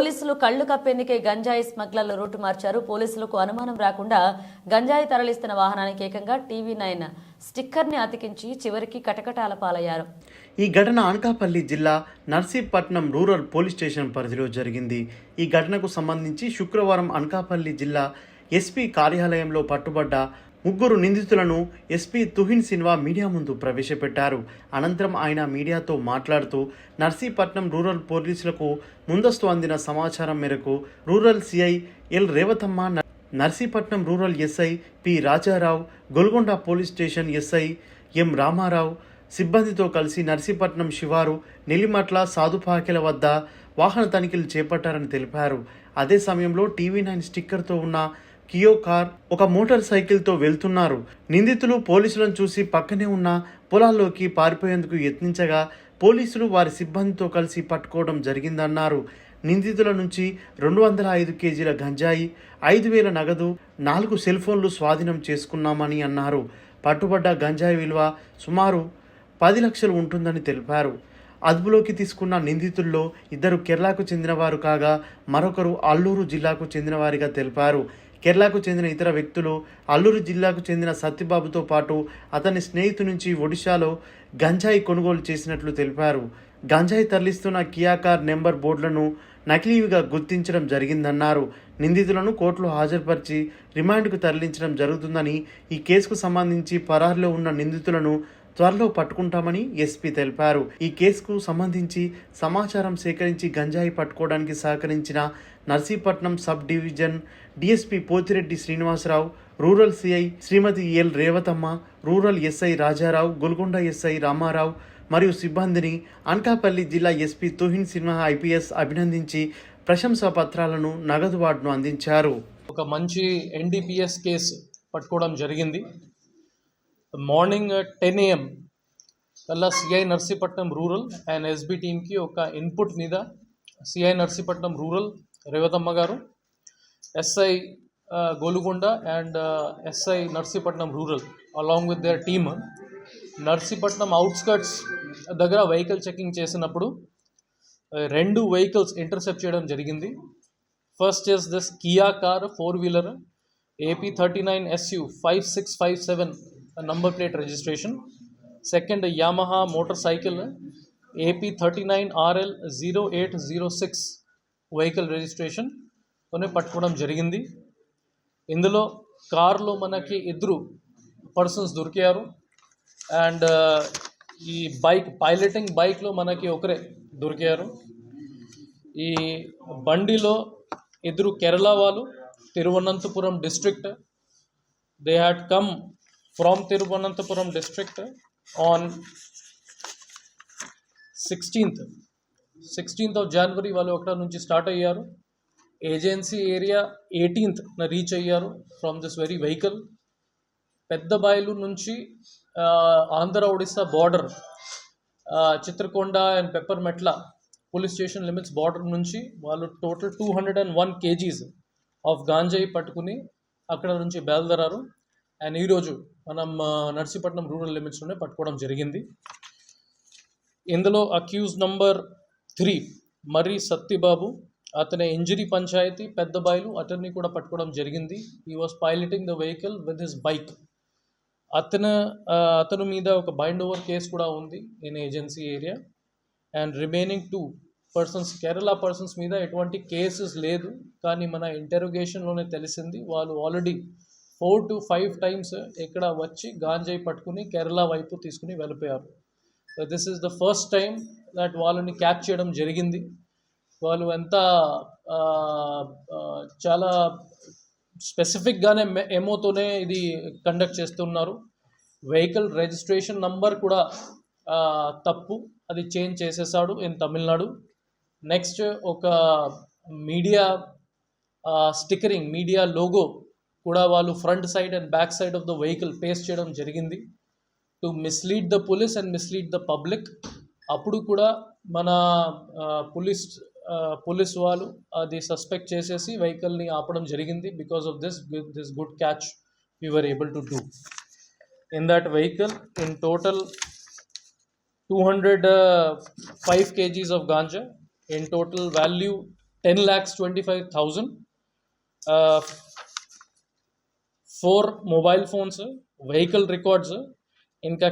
పోలీసులు కళ్ళు కప్పేందుకే గంజాయి స్మగ్లర్లు రూటు మార్చారు. పోలీసులకు అనుమానం రాకుండా గంజాయి తరలిస్తున్న వాహనానికి ఏకంగా టీవీ నైన్ స్టిక్కర్ని అతికించి చివరికి కటకటాల పాలయ్యారు. ఈ ఘటన అనకాపల్లి జిల్లా నర్సీపట్నం రూరల్ పోలీస్ స్టేషన్ పరిధిలో జరిగింది. ఈ ఘటనకు సంబంధించి శుక్రవారం అనకాపల్లి జిల్లా ఎస్పీ కార్యాలయంలో పట్టుబడ్డ ముగ్గురు నిందితులను ఎస్పీ తుహిన్ సిన్వా మీడియా ముందు ప్రవేశపెట్టారు. అనంతరం ఆయన మీడియాతో మాట్లాడుతూ నర్సీపట్నం రూరల్ పోలీసులకు ముందస్తు అందిన సమాచారం మేరకు rural CI L Revathamma Narsipatnam rural SI P Rajarao Golugonda police station SI M Ramarao సిబ్బందితో కలిసి నర్సీపట్నం శివారు నెల్లిమట్ల సాధుపాకెల వద్ద వాహన తనిఖీలు చేపట్టారని తెలిపారు. అదే సమయంలో టీవీ నైన్ స్టిక్కర్తో ఉన్న కియో కార్ ఒక మోటార్ సైకిల్తో వెళ్తున్నారు. నిందితులు పోలీసులను చూసి పక్కనే ఉన్న పొలాల్లోకి పారిపోయేందుకు యత్నించగా పోలీసులు వారి సిబ్బందితో కలిసి పట్టుకోవడం జరిగిందన్నారు. నిందితుల నుంచి రెండు వందల ఐదు కేజీల గంజాయి ఐదు వేల నగదు నాలుగు సెల్ ఫోన్లు స్వాధీనం చేసుకున్నామని అన్నారు. పట్టుబడ్డ గంజాయి విలువ సుమారు పది లక్షలు ఉంటుందని తెలిపారు. అదుపులోకి తీసుకున్న నిందితుల్లో ఇద్దరు కేరళకు చెందినవారు కాగా మరొకరు అల్లూరు జిల్లాకు చెందినవారిగా తెలిపారు. కేరళకు చెందిన ఇతర వ్యక్తులు అల్లూరు జిల్లాకు చెందిన సత్యబాబుతో పాటు అతని స్నేహితు నుంచి ఒడిశాలో గంజాయి కొనుగోలు చేసినట్లు తెలిపారు. గంజాయి తరలిస్తున్న కియా కార్ నెంబర్ బోర్డులను నకిలీవిగా గుర్తించడం జరిగిందన్నారు. నిందితులను కోర్టులో హాజరుపరిచి రిమాండ్కు తరలించడం జరుగుతుందని ఈ కేసుకు సంబంధించి పరారులో ఉన్న నిందితులను త్వరలో పట్టుకుంటామని ఎస్పీ తెలిపారు. ఈ కేసుకు సంబంధించి సమాచారం సేకరించి గంజాయి పట్టుకోవడానికి సహకరించిన Narsipatnam sub division DSP Pothireddy Srinivasarao rural CI Shrimati L Revathamma rural SI Rajarao Golugonda SI Ramarao మరియు సిబ్బందిని అనకాపల్లి జిల్లా ఎస్పీ తుహిన్ సిన్హా ఐపీఎస్ అభినందించి ప్రశంసా పత్రాలను నగదు వార్డును అందించారు. ఒక మంచి ఎన్డీపీఎస్ కేసు పట్టుకోవడం జరిగింది. మార్నింగ్ టెన్ ఏఎం కల్లా CI Narsipatnam rural and SB టీమ్కి ఒక ఇన్పుట్ మీద CI Narsipatnam rural Revathamma garu SI Golugonda and SI Narsipatnam rural along with their team Narsipatnam outskirts దగ్గర వెహికల్ చెకింగ్ చేసినప్పుడు రెండు వెహికల్స్ ఇంటర్సెప్ట్ చేయడం జరిగింది. First is this Kia car four wheeler AP thirty nine SU five six five seven number plate registration second Yamaha motorcycle AP thirty nine RL zero eight zero six vehicle registration కొని పట్టుకోవడం జరిగింది. ఇందులో కారులో మనకి ఇద్దరు persons దొరికారు. And ఈ bike piloting బైక్లో మనకి ఒకరే దొరికారు. ఈ బండిలో ఇద్దరు కేరళ వాళ్ళు Thiruvananthapuram district they had come from Thiruvananthapuram district on sixteenth sixteenth of January వాళ్ళు అక్కడ నుంచి స్టార్ట్ అయ్యారు. ఏజెన్సీ ఏరియా ఎయిటీన్త్ రీచ్ అయ్యారు ఫ్రమ్ దిస్ వెరీ వెహికల్ పెద్ద బాయిలు నుంచి Andhra Odisha border Chitrakonda and pepper మెట్ల పోలీస్ స్టేషన్ లిమిట్స్ బార్డర్ నుంచి వాళ్ళు total two hundred and one kgs of ganja పట్టుకుని అక్కడ నుంచి బయలుదేరారు. అండ్ ఈరోజు మనం నర్సీపట్నం రూరల్ లిమిట్స్లోనే పట్టుకోవడం జరిగింది. ఇందులో accused number three Marri Sattibabu అతని ఇంజరీ పంచాయతీ పెద్ద బాయిలు అతన్ని కూడా పట్టుకోవడం జరిగింది. ఈ was piloting the vehicle with his bike అతను అతను మీద ఒక బైండ్ ఓవర్ కేసు కూడా ఉంది in agency area and remaining two persons Kerala persons మీద ఎటువంటి కేసెస్ లేదు. కానీ మన ఇంటెరోగేషన్లోనే తెలిసింది. వాళ్ళు already four to five times ఇక్కడ వచ్చి గాంజాయి పట్టుకుని కేరళ వైపు తీసుకుని వెళ్ళిపోయారు. This is the first time that వాళ్ళని క్యాచ్ చేయడం జరిగింది. వాళ్ళు ఎంత చాలా స్పెసిఫిక్గానే ఎమోతోనే ఇది కండక్ట్ చేస్తున్నారు. వెహికల్ రిజిస్ట్రేషన్ నంబర్ కూడా తప్పు. అది చేంజ్ చేసేసాడు ఇన్ తమిళనాడు నెక్స్ట్ ఒక మీడియా స్టిక్కరింగ్ మీడియా లోగో కూడా వాళ్ళు front side and back side of the vehicle paste చేయడం జరిగింది. To mislead the police and mislead the public అప్పుడు కూడా మన పోలీస్ పోలీస్ వాళ్ళు అది సస్పెక్ట్ చేసేసి వెహికల్ని ఆపడం జరిగింది. Because of this this good catch were able to do in that vehicle in total two hundred five kgs of ganja in total value ten lakhs twenty five thousand four mobile phones vehicle records इनका